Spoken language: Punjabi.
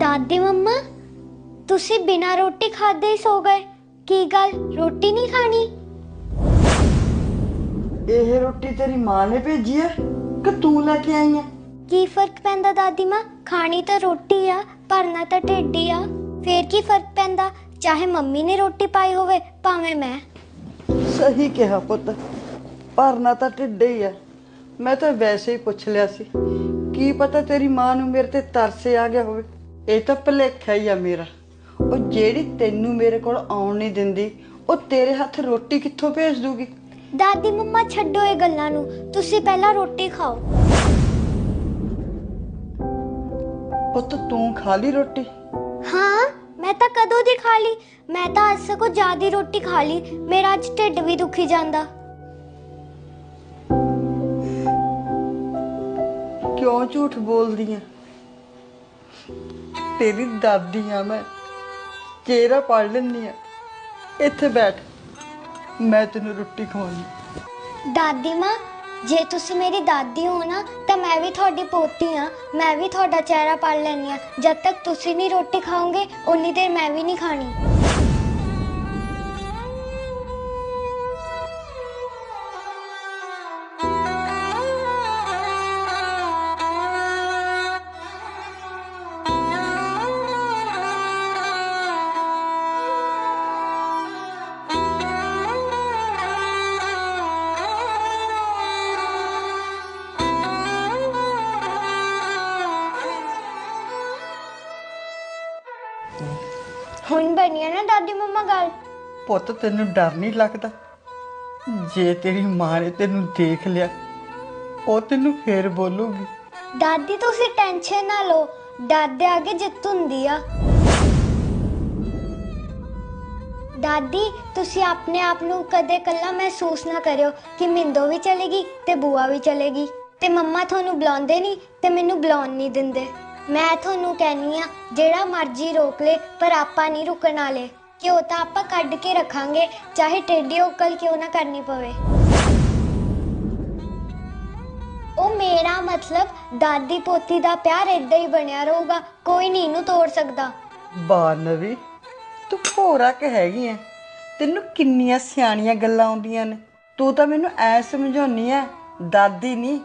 ਦਾਦੀ ਮੰਮਾ? ਤੁਸੀਂ ਬਿਨਾਂ ਰੋਟੀ ਖਾਦੇ ਹੀ ਸੋ ਗਏ। ਕੀ ਗੱਲ? ਰੋਟੀ ਨਹੀਂ ਖਾਣੀ? ਇਹ ਰੋਟੀ ਤੇਰੀ ਮਾਂ ਨੇ ਭੇਜੀ ਹੈ ਕਿ ਤੂੰ ਲੈ ਕੇ ਆਈ ਹੈ ਕੀ ਫ਼ਰਕ ਪੈਂਦਾ ਦਾਦੀ ਮਾਂ? ਖਾਣੀ ਤਾਂ ਰੋਟੀ ਆ ਭਰਨਾ ਤਾਂ ਢਿੱਡ ਹੀ ਆ। ਫੇਰ ਕੀ ਫ਼ਰਕ ਪੈਂਦਾ? ਚਾਹੇ ਮੰਮੀ ਨੇ ਰੋਟੀ ਪਾਈ ਹੋਵੇ ਭਾਵੇਂ ਮੈਂ। ਸਹੀ ਕਿਹਾ ਪੁੱਤ। ਭਰਨਾ ਤਾਂ ਢਿੱਡ ਹੀ ਆ। ਮੈਂ ਤਾਂ ਵੈਸੇ ਹੀ ਪੁੱਛ ਲਿਆ ਸੀ ਕੀ ਪਤਾ ਤੇਰੀ ਮਾਂ ਨੂੰ ਮੇਰੇ ਤੇ ਤਰਸ ਆ ਗਿਆ ਹੋਵੇ? ਇਹ ਤਾਂ ਭੁਲੇਖਾ ਹੀ ਆ ਮੇਰਾ। ਉਹ ਜਿਹੜੀ ਤੈਨੂੰ ਮੇਰੇ ਕੋਲ ਆਉਣ ਨਹੀਂ ਦਿੰਦੀ ਉਹ ਤੇਰੇ ਹੱਥ ਰੋਟੀ ਕਿੱਥੋਂ ਭੇਜ ਦੂਗੀ? ਦਾਦੀ ਮੰਮਾ ਛੱਡੋ ਇਹ ਗੱਲਾਂ ਨੂੰ। ਤੁਸੀਂ ਪਹਿਲਾਂ ਰੋਟੀ ਖਾਓ। ਪੁੱਤ ਤੂੰ ਖਾ ਲਈ ਰੋਟੀ? ਹਾਂ ਮੈਂ ਤਾਂ ਕਦੋਂ ਦੀ ਖਾ ਲਈ? ਮੈਂ ਤਾਂ ਅੱਜ ਸਗੋਂ ਜ਼ਿਆਦਾ ਰੋਟੀ ਖਾ ਲਈ। ਮੇਰਾ ਅੱਜ ਢਿੱਡ ਵੀ ਦੁਖੀ ਜਾਂਦਾ। ਕਿਉਂ ਝੂਠ ਬੋਲਦੀ ਆ ਤੇਰੀ ਦਾਦੀ ਆ ਮੈਂ। ਚਿਹਰਾ ਪੜ ਲੈਂਦੀ ਆ। ਇੱਥੇ ਬੈਠ। ਮੈਂ ਤੈਨੂੰ ਰੋਟੀ ਖਵਾਉਣੀ ਦਾਦੀ ਮਾਂ, ਜੇ ਤੁਸੀਂ ਮੇਰੀ ਦਾਦੀ ਹੋ ਨਾ, ਤਾਂ ਮੈਂ ਵੀ ਤੁਹਾਡੀ ਪੋਤੀ ਆ। ਮੈਂ ਵੀ ਤੁਹਾਡਾ ਚਿਹਰਾ ਪੜ ਲੈਣੀ ਆ। ਜਦ ਤੱਕ ਤੁਸੀਂ ਨਹੀਂ ਰੋਟੀ ਖਾਓਗੇ, ਉਨੀ ਦੇਰ ਮੈਂ ਵੀ ਨਹੀਂ ਖਾਣੀ। ਹੁਣ ਬਣੀ ਨਾ ਦਾਦੀ ਮੰਮਾ ਗੱਲ। ਪੁੱਤ ਤੈਨੂੰ ਡਰ ਨਹੀਂ ਲੱਗਦਾ? ਜੇ ਤੇਰੀ ਮਾਂ ਨੇ ਤੈਨੂੰ ਦੇਖ ਲਿਆ ਉਹ ਤੈਨੂੰ ਫੇਰ ਬੋਲੂਗੀ। ਦਾਦੀ ਤੁਸੀਂ ਟੈਨਸ਼ਨ ਨਾ ਲਓ। ਦਾਦੇ ਅੱਗੇ ਜਿੱਤ ਹੁੰਦੀ ਆ। ਦਾਦੀ ਤੁਸੀਂ ਆਪਣੇ ਆਪ ਨੂੰ ਕਦੇ ਕੱਲਾ ਮਹਿਸੂਸ ਨਾ ਕਰਿਓ ਕਿ ਮਿੰਦੋ ਵੀ ਚਲੇਗੀ ਤੇ ਬੂਆ ਵੀ ਚਲੇਗੀ। ਤੇ ਮੰਮਾ ਤੁਹਾਨੂੰ ਬੁਲਾਉਂਦੇ ਨਹੀਂ ਤੇ ਮੈਨੂੰ ਬੁਲਾਉਣ ਨਹੀਂ ਦਿੰਦੇ। ਮੈਂ ਤੁਹਾਨੂੰ ਕਹਿਨੀ ਆ, ਜਿਹੜਾ ਮਰਜ਼ੀ ਰੋਕ ਲੇ, ਪਰ ਆਪਾਂ ਨਹੀਂ ਰੁਕਣ ਵਾਲੇ। ਕਿਉਂ ਤਾਂ ਆਪਾਂ ਕੱਢ ਕੇ ਰੱਖਾਂਗੇ, ਚਾਹੇ ਟੇਢੀ ਉਕਲ ਕਿਉਂ ਨਾ ਕਰਨੀ ਪਵੇ। ਉਹ ਮੇਰਾ ਮਤਲਬ, ਦਾਦੀ ਪੋਤੀ ਦਾ ਪਿਆਰ ਏਦਾਂ ਹੀ ਬਣਿਆ ਰਹੂਗਾ, ਕੋਈ ਨਹੀਂ ਇਹਨੂੰ ਤੋੜ ਸਕਦਾ। ਬਾਨਵੀ ਤੂੰ ਭੋਰਾ ਕਿ ਹੈਗੀ ਐ? ਤੈਨੂੰ ਕਿੰਨੀਆਂ ਸਿਆਣੀਆਂ ਗੱਲਾਂ ਆਉਂਦੀਆਂ ਨੇ। ਤੂੰ ਤਾਂ ਮੈਨੂੰ ਐ ਸਮਝਾਉਣੀ ਐ, ਦਾਦੀ ਨਹੀਂ।